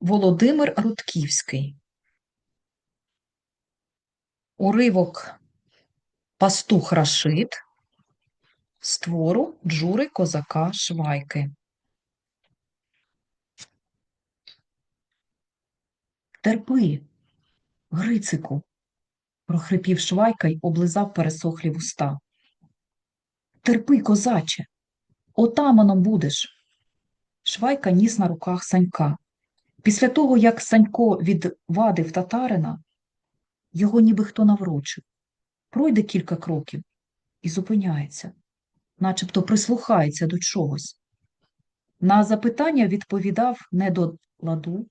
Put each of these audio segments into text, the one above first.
Володимир Рудківський. Уривок Пастух Рашид з твору Джури Козака Швайки. Терпи, Грицику, прохрипів Швайка й облизав пересохлі вуста. Терпи, козаче, отаманом будеш. Швайка ніс на руках Санька. Після того, як Санько відвадив татарина, його ніби хто наврочив. Пройде кілька кроків і зупиняється, начебто прислухається до чогось. На запитання відповідав не до ладу,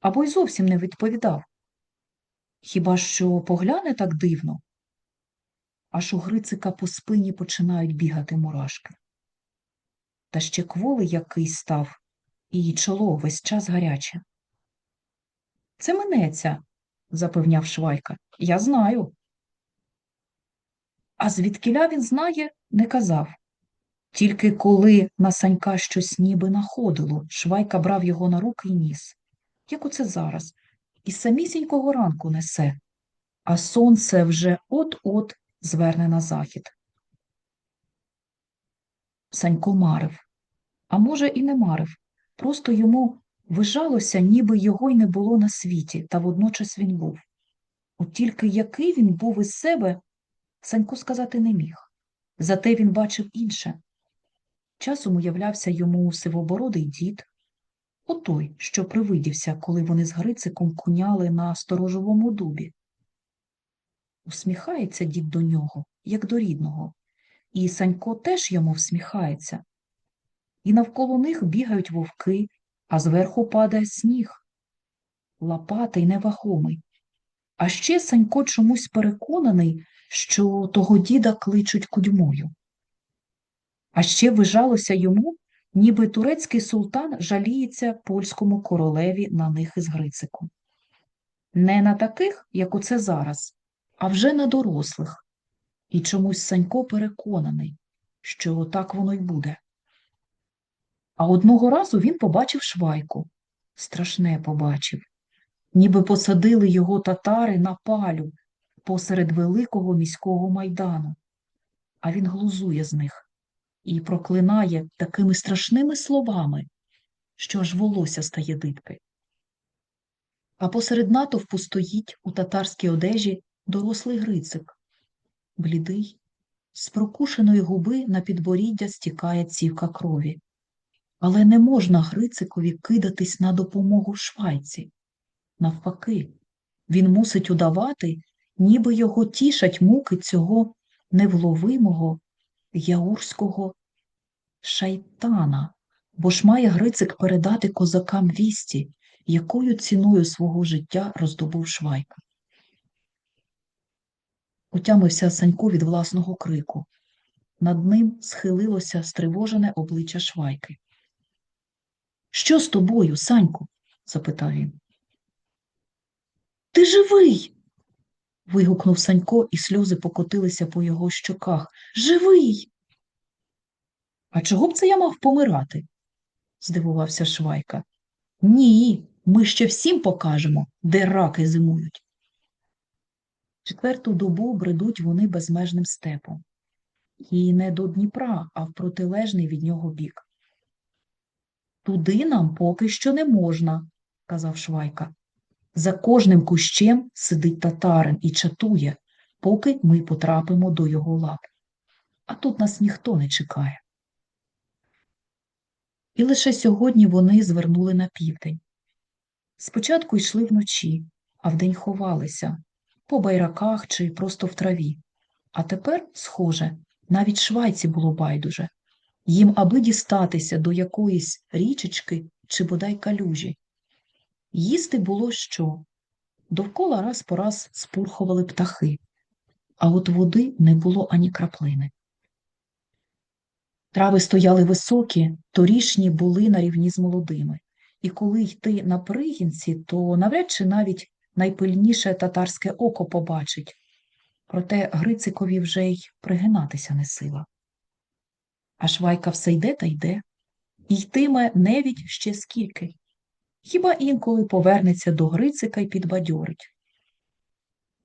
або й зовсім не відповідав. Хіба що погляне так дивно, аж у Грицика по спині починають бігати мурашки. Та ще кволий який став, і чоло весь час гаряче. Це минеться, запевняв Швайка. Я знаю. А звідкіля він знає, не казав. Тільки коли на Санька щось ніби находило, Швайка брав його на руки і ніс. Як оце зараз, із самісінького ранку несе, а сонце вже от-от зверне на захід. Санько марив, а може, і не марив, просто йому вижалося, ніби його й не було на світі, та водночас він був. От тільки який він був із себе, Санько сказати не міг. Зате він бачив інше. Часом уявлявся йому сивобородий дід, отой, що привидівся, коли вони з Грициком куняли на сторожовому дубі. Усміхається дід до нього, як до рідного, і Санько теж йому всміхається. І навколо них бігають вовки, а зверху падає сніг, лопатий невагомий. А ще Санько чомусь переконаний, що того діда кличуть кудьмою. А ще вижалося йому, ніби турецький султан жаліється польському королеві на них із Грициком. Не на таких, як оце зараз, а вже на дорослих. І чомусь Санько переконаний, що так воно й буде. А одного разу він побачив швайку. Страшне побачив. Ніби посадили його татари на палю посеред великого міського майдану. А він глузує з них і проклинає такими страшними словами, що аж волосся стає дибки. А посеред натовпу стоїть у татарській одежі дорослий Грицик, блідий, з прокушеної губи на підборіддя стікає цівка крові. Але не можна Грицикові кидатись на допомогу швайці. Навпаки, він мусить удавати, ніби його тішать муки цього невловимого яурського шайтана, бо ж має Грицик передати козакам вісті, якою ціною свого життя роздобув Швайка. Утямився Санько від власного крику. Над ним схилилося стривожене обличчя Швайки. Що з тобою, Саньку? запитав він. Ти живий. вигукнув Санько, і сльози покотилися по його щоках. Живий. А чого б це я мав помирати? здивувався Швайка. Ні, ми ще всім покажемо, де раки зимують. Четверту добу бредуть вони безмежним степом. І не до Дніпра, а в протилежний від нього бік. Туди нам поки що не можна, казав Швайка. За кожним кущем сидить татарин і чатує, поки ми потрапимо до його лап. А тут нас ніхто не чекає. І лише сьогодні вони звернули на південь. Спочатку йшли вночі, а вдень ховалися по байраках чи просто в траві. А тепер, схоже, навіть швайці було байдуже їм аби дістатися до якоїсь річечки чи бодай калюжі. Їсти було що? Довкола раз по раз спурхували птахи, а от води не було ані краплини. Трави стояли високі, торішні були на рівні з молодими, і коли йти на пригінці, то навряд чи навіть найпильніше татарське око побачить, проте Грицикові вже й пригинатися не сила. А швайка все йде та йде, йтиме невідь ще скільки. Хіба інколи повернеться до Грицика й підбадьорить.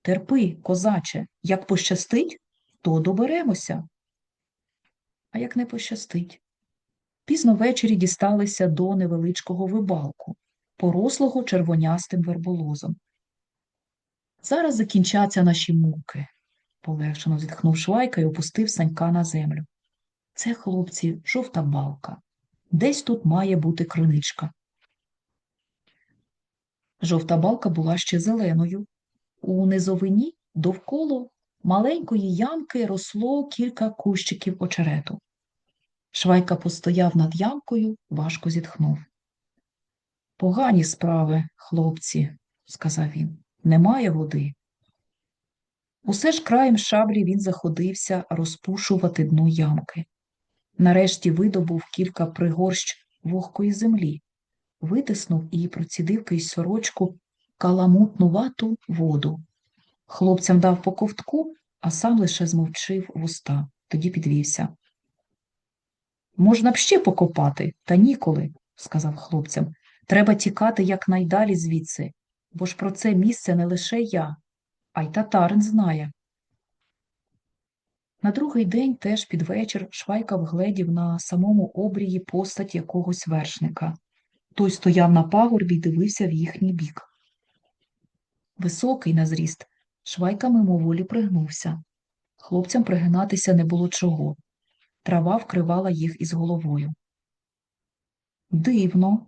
Терпи, козаче, як пощастить, то доберемося. А як не пощастить? Пізно ввечері дісталися до невеличкого вибалку, порослого червонястим верболозом. Зараз закінчаться наші муки, полегшено зітхнув Швайка і опустив санька на землю. Це, хлопці, жовта балка. Десь тут має бути криничка. Жовта балка була ще зеленою. У низовині довкола маленької ямки росло кілька кущиків очерету. Швайка постояв над ямкою, важко зітхнув. Погані справи, хлопці, сказав він, немає води. Усе ж краєм шаблі він заходився розпушувати дно ямки. Нарешті видобув кілька пригорщ вогкої землі, витиснув і процідив крізь сорочку каламутнувату воду. Хлопцям дав по ковтку, а сам лише змовчив вуста, тоді підвівся. Можна б ще покопати, та ніколи, сказав хлопцям. Треба тікати якнайдалі звідси, бо ж про це місце не лише я, а й татарин знає. На другий день теж під вечір Швайка вгледів на самому обрії постать якогось вершника. Той стояв на пагорбі й дивився в їхній бік. Високий на зріст, Швайка мимоволі пригнувся. Хлопцям пригинатися не було чого. Трава вкривала їх із головою. Дивно,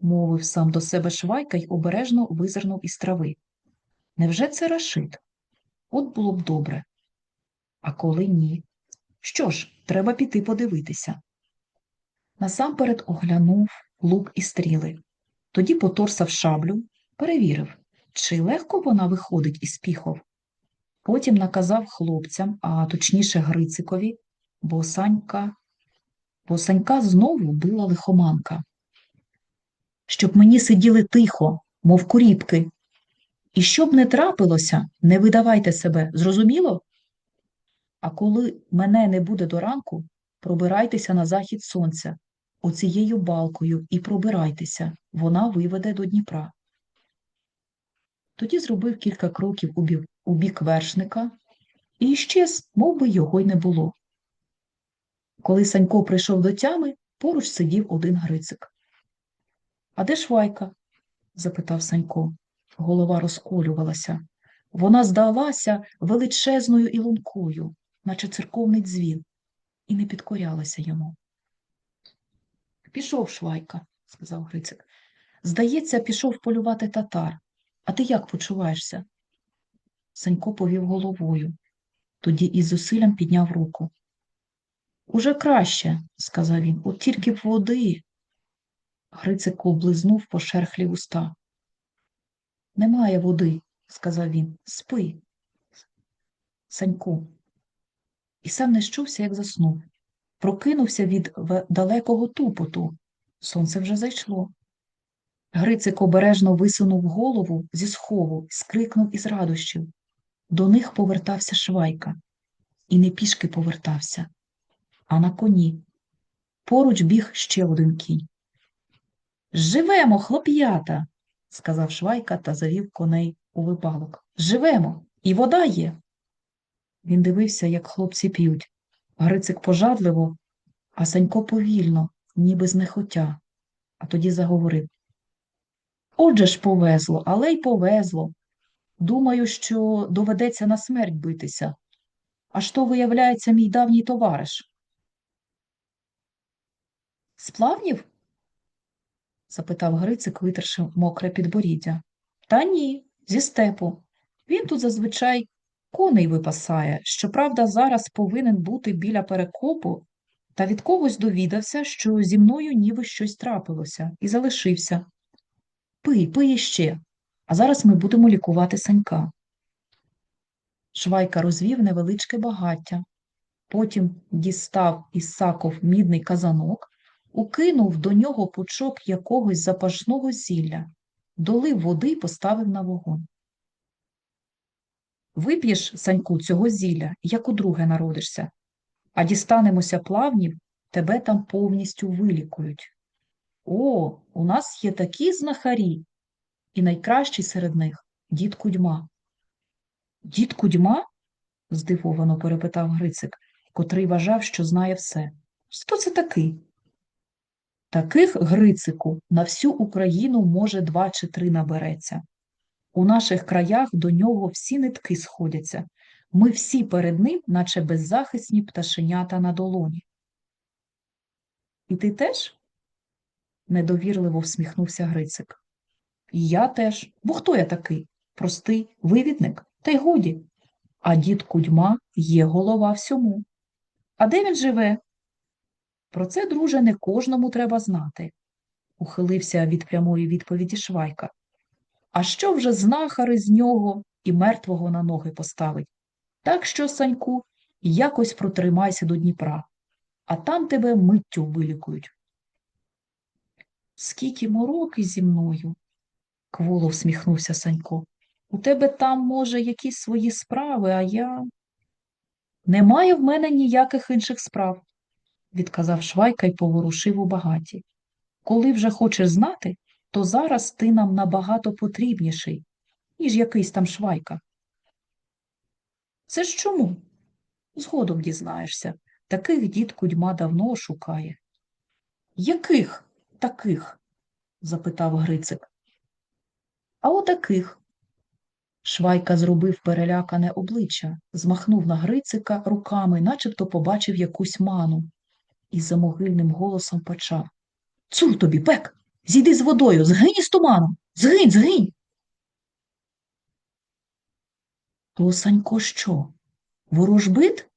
мовив сам до себе Швайка й обережно визирнув із трави. Невже це Рашид? От було б добре. А коли ні? Що ж, треба піти подивитися. Насамперед оглянув лук і стріли. Тоді поторсав шаблю, перевірив, чи легко вона виходить із піхов. Потім наказав хлопцям, а точніше Грицикові, бо Санька, бо Санька знову била лихоманка. Щоб мені сиділи тихо, мов куріпки. І щоб не трапилося, не видавайте себе, зрозуміло? А коли мене не буде до ранку, пробирайтеся на захід сонця, оцією балкою, і пробирайтеся, вона виведе до Дніпра. Тоді зробив кілька кроків у бік, вершника і щез, мов би його й не було. Коли Санько прийшов до тями, поруч сидів один Грицик. А де Швайка? запитав Санько. Голова розколювалася. Вона здалася величезною і лункою, наче церковний дзвін, і не підкорялася йому. Пішов Швайка, сказав Грицик. Здається, пішов полювати татар. А ти як почуваєшся? Санько повів головою, тоді із зусиллям підняв руку. Уже краще, сказав він, от тільки б води. Грицик облизнув пошерхлі уста. Немає води, сказав він, спи. Саньку. І сам не щувся, як заснув. Прокинувся від далекого тупоту. Сонце вже зайшло. Грицик обережно висунув голову зі схову, скрикнув із радощів. До них повертався Швайка. І не пішки повертався, а на коні. Поруч біг ще один кінь. Живемо, хлоп'ята, сказав Швайка та завів коней у випалок. Живемо, і вода є. Він дивився, як хлопці п'ють. Грицик пожадливо, а Санько повільно, ніби знехотя, а тоді заговорив. Отже ж повезло, але й повезло. Думаю, що доведеться на смерть битися. Аж то, виявляється, мій давній товариш. Сплавнів? запитав Грицик, витерши мокре підборіддя. Та ні, зі степу. Він тут зазвичай коней випасає. Щоправда, зараз повинен бути біля перекопу, та від когось довідався, що зі мною ніби щось трапилося, і залишився. Пий, пий іще, а зараз ми будемо лікувати санька. Швайка розвів невеличке багаття, потім дістав із саков мідний казанок, укинув до нього пучок якогось запашного зілля, долив води і поставив на вогонь. Вип'єш, Саньку, цього зілля, як удруге народишся, а дістанемося плавнів, тебе там повністю вилікують. О, у нас є такі знахарі, і найкращий серед них дід Кудьма. Дід Кудьма? здивовано перепитав Грицик, котрий вважав, що знає все. Хто це такий? Таких Грицику на всю Україну, може, два чи три набереться. У наших краях до нього всі нитки сходяться. Ми всі перед ним, наче беззахисні пташенята на долоні. І ти теж? недовірливо всміхнувся Грицик. І я теж. Бо хто я такий? Простий вивідник? Та й годі. А дід Кудьма є голова всьому. А де він живе? Про це, друже, не кожному треба знати, ухилився від прямої відповіді Швайка. А що вже знахари з нього і мертвого на ноги поставить? Так що, Саньку, якось протримайся до Дніпра, а там тебе миттю вилікують. Скільки мороки зі мною, кволо всміхнувся Санько. У тебе там, може, якісь свої справи, а я. Немає в мене ніяких інших справ, відказав Швайка й поворушив у багаті. Коли вже хочеш знати, то зараз ти нам набагато потрібніший, ніж якийсь там Швайка. Це ж чому? Згодом дізнаєшся. Таких дід Кудьма давно шукає. Яких таких? запитав Грицик. А отаких. Швайка зробив перелякане обличчя, змахнув на Грицика руками, начебто побачив якусь ману, і за могильним голосом почав Цур тобі, пек, зійди з водою, згинь із туманом, згинь, згинь. То Санько що? Ворожбит?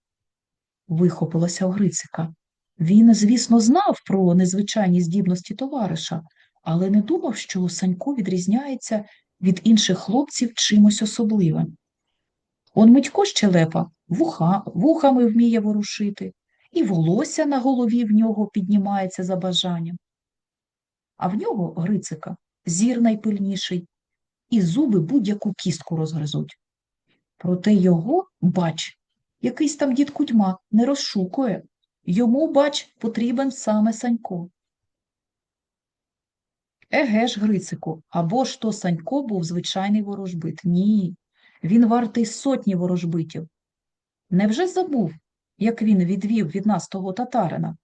вихопилося у Грицика. Він, звісно, знав про незвичайні здібності товариша, але не думав, що Санько відрізняється від інших хлопців чимось особливим. Он Митько щелепа вуха, вухами вміє ворушити, і волосся на голові в нього піднімається за бажанням. А в нього, Грицика, зір найпильніший, і зуби будь-яку кістку розгризуть. Проте його, бач, якийсь там дід Кудьма не розшукує. Йому, бач, потрібен саме Санько. Еге ж, Грицику, або ж то Санько був звичайний ворожбит. Ні, він вартий сотні ворожбитів. Невже забув, як він відвів від нас того татарина?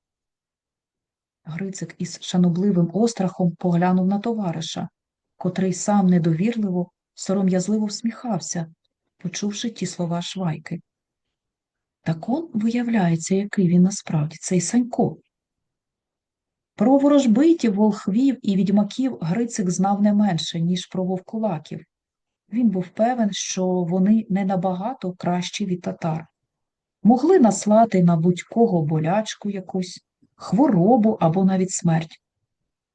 Грицик із шанобливим острахом поглянув на товариша, котрий сам недовірливо, сором'язливо всміхався, почувши ті слова Швайки. Так он виявляється, який він насправді, цей Санько. Про ворожбитів, волхвів і відьмаків Грицик знав не менше, ніж про вовкулаків. Він був певен, що вони не набагато кращі від татар. Могли наслати на будь-кого болячку якусь, хворобу або навіть смерть.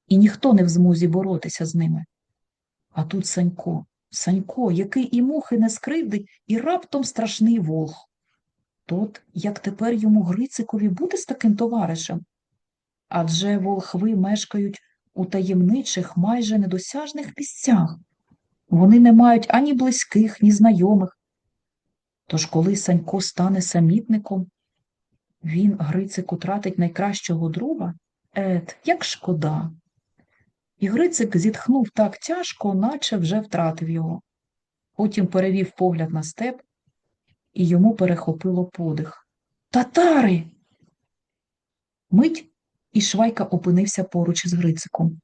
І ніхто не в змозі боротися з ними. А тут Санько, Санько, який і мухи не скривдить, і раптом страшний волх. Тот, як тепер йому Грицикові бути з таким товаришем? Адже волхви мешкають у таємничих, майже недосяжних місцях. Вони не мають ані близьких, ні знайомих. Тож, коли Санько стане самітником, він, Грицик, утратить найкращого друга? Ет, як шкода. І Грицик зітхнув так тяжко, наче вже втратив його. Потім перевів погляд на степ, і йому перехопило подих. Татари! Мить і Швайка опинився поруч із Грициком,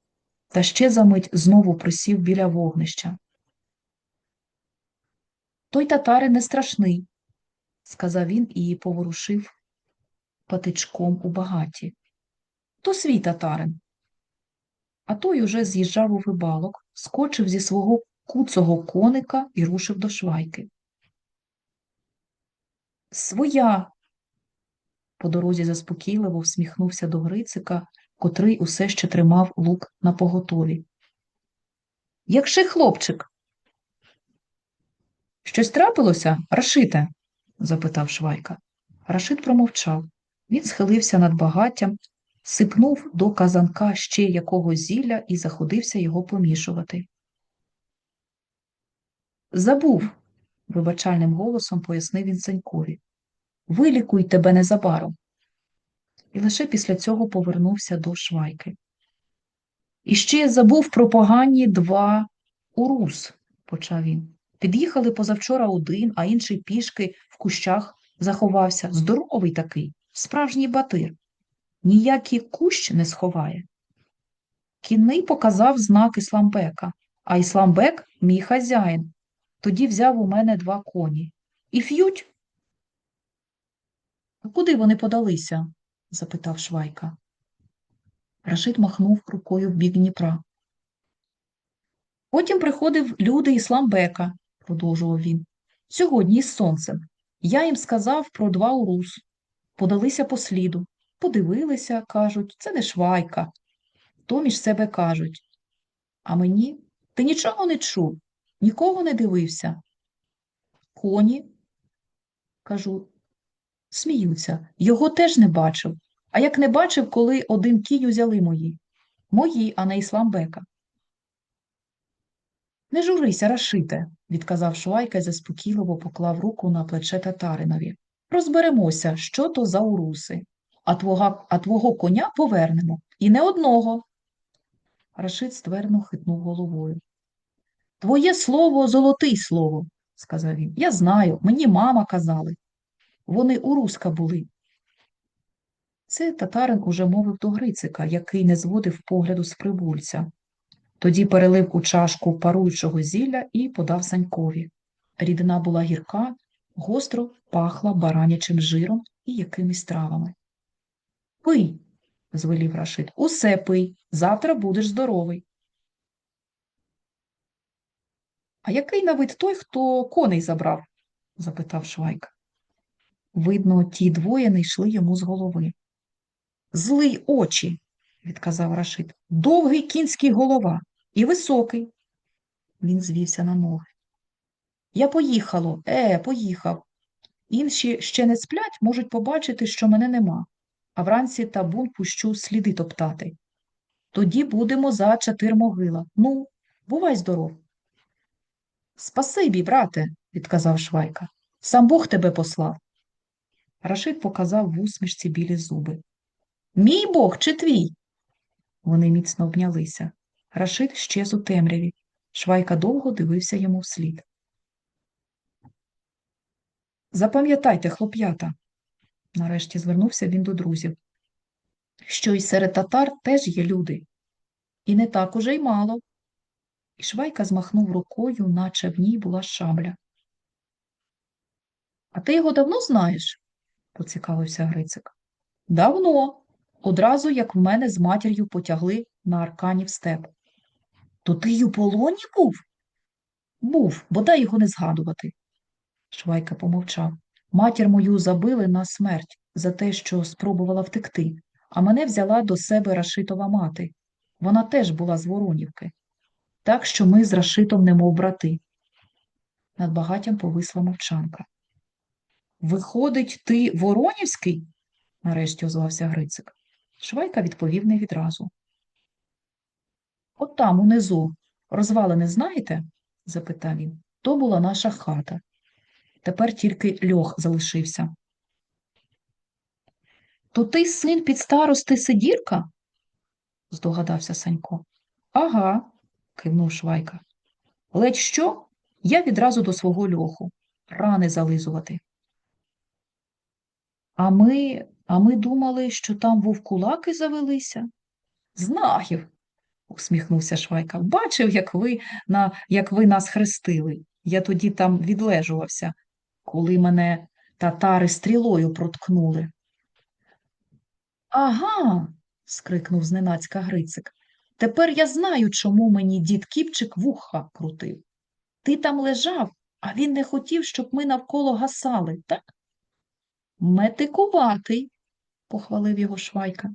та ще за мить знову присів біля вогнища. Той татари не страшний, сказав він і поворушив патичком у багаті. То свій татарин. А той уже з'їжджав у вибалок, скочив зі свого куцого коника і рушив до швайки. Своя. По дорозі заспокійливо всміхнувся до Грицика, котрий усе ще тримав лук на поготові. Якши хлопчик. Щось трапилося, Рашите? запитав Швайка. Рашит промовчав. Він схилився над багаттям, сипнув до казанка ще якогось зілля і заходився його помішувати. Забув, вибачальним голосом пояснив він Санькові. Вилікуй тебе незабаром. І лише після цього повернувся до Швайки. І ще забув про погані два урус, почав він. Під'їхали позавчора один, а інший пішки в кущах заховався. Здоровий такий, справжній батир. Ніякий кущ не сховає. Кінний показав знак Ісламбека, а Ісламбек – мій хазяїн. Тоді взяв у мене два коні. І ф'ють. А куди вони подалися? запитав Швайка. Рашид махнув рукою в бік Дніпра. Потім приходив люди Ісламбека, продовжував він. Сьогодні із сонцем. Я їм сказав про два урус. Подалися по сліду. Подивилися, кажуть, це не швайка. То між себе кажуть. А мені ти нічого не чув, нікого не дивився. Коні, кажу, сміються. Його теж не бачив. А як не бачив, коли один кінь узяли мої. Мої, а не Ісламбека. Не журися, Рашите, відказав Швайка і заспокійливо поклав руку на плече татаринові. Розберемося, що то за уруси, а твого, а твого коня повернемо. І не одного. Рашид ствердно хитнув головою. Твоє слово золотий слово, сказав він. Я знаю, мені мама казали. Вони у Руска були. Це татарин уже мовив до Грицика, який не зводив погляду з прибульця. Тоді перелив у чашку паруючого зілля і подав Санькові. Рідина була гірка, гостро пахла баранячим жиром і якимись травами. Пий, звелів Рашид, усе пий, завтра будеш здоровий. А який на вид той, хто коней забрав? запитав Швайка. Видно, ті двоє не йшли йому з голови. Злий очі, відказав Рашид. Довгий кінський голова і високий. Він звівся на ноги. Я поїхало, е, поїхав. Інші ще не сплять, можуть побачити, що мене нема, а вранці табун пущу сліди топтати. Тоді будемо за чотир могила. Ну, бувай здоров. Спасибі, брате, відказав Швайка. Сам Бог тебе послав. Рашид показав в усмішці білі зуби. Мій Бог чи твій? Вони міцно обнялися. Рашид щез у темряві. Швайка довго дивився йому вслід. Запам'ятайте, хлоп'ята, нарешті звернувся він до друзів, що й серед татар теж є люди. І не так уже й мало. І Швайка змахнув рукою, наче в ній була шабля. А ти його давно знаєш? поцікавився Грицик. Давно, одразу як в мене з матір'ю потягли на арканів степ. То ти й у полоні був? Був, бодай його не згадувати. Швайка помовчав. Матір мою забили на смерть за те, що спробувала втекти, а мене взяла до себе Рашитова мати. Вона теж була з Воронівки. Так що ми з Рашитом немов брати. Над багаттям повисла мовчанка. Виходить, ти Воронівський? нарешті озвався Грицик. Швайка відповів не відразу. От там, унизу, розвалини знаєте? запитав він. То була наша хата. Тепер тільки льох залишився. То ти син під старости Сидірка? здогадався Санько. Ага, кивнув Швайка. Ледь що? Я відразу до свого льоху. Рани зализувати. А ми, а ми думали, що там вовкулаки завелися. Знахів, усміхнувся Швайка. Бачив, як ви, на, як ви нас хрестили. Я тоді там відлежувався, коли мене татари стрілою проткнули. Ага, скрикнув зненацька Грицик. Тепер я знаю, чому мені дід Кіпчик вуха крутив. Ти там лежав, а він не хотів, щоб ми навколо гасали, так? Метикуватий, похвалив його Швайка.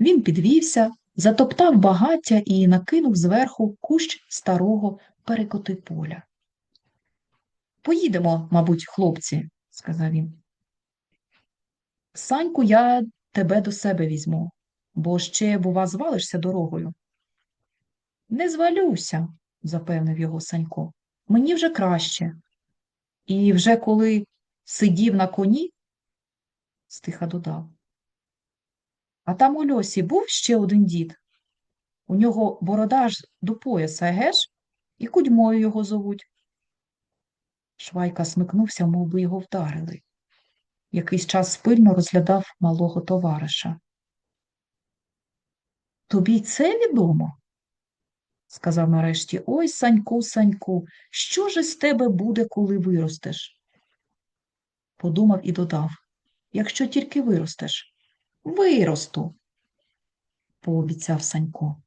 Він підвівся, затоптав багаття і накинув зверху кущ старого перекоти поля. Поїдемо, мабуть, хлопці, сказав він. Саньку, я тебе до себе візьму, бо ще, бува, звалишся дорогою. Не звалюся, запевнив його Санько. Мені вже краще. І вже коли сидів на коні, стиха додав. А там у льосі був ще один дід? У нього борода аж до пояса, еге ж? І кудьмою його зовуть. Швайка смикнувся, мов би його вдарили. Якийсь час спильно розглядав малого товариша. Тобі це відомо? сказав нарешті. Ой, Саньку, Саньку, що ж із тебе буде, коли виростеш? Подумав і додав, якщо тільки виростеш. Виросту, пообіцяв Санько.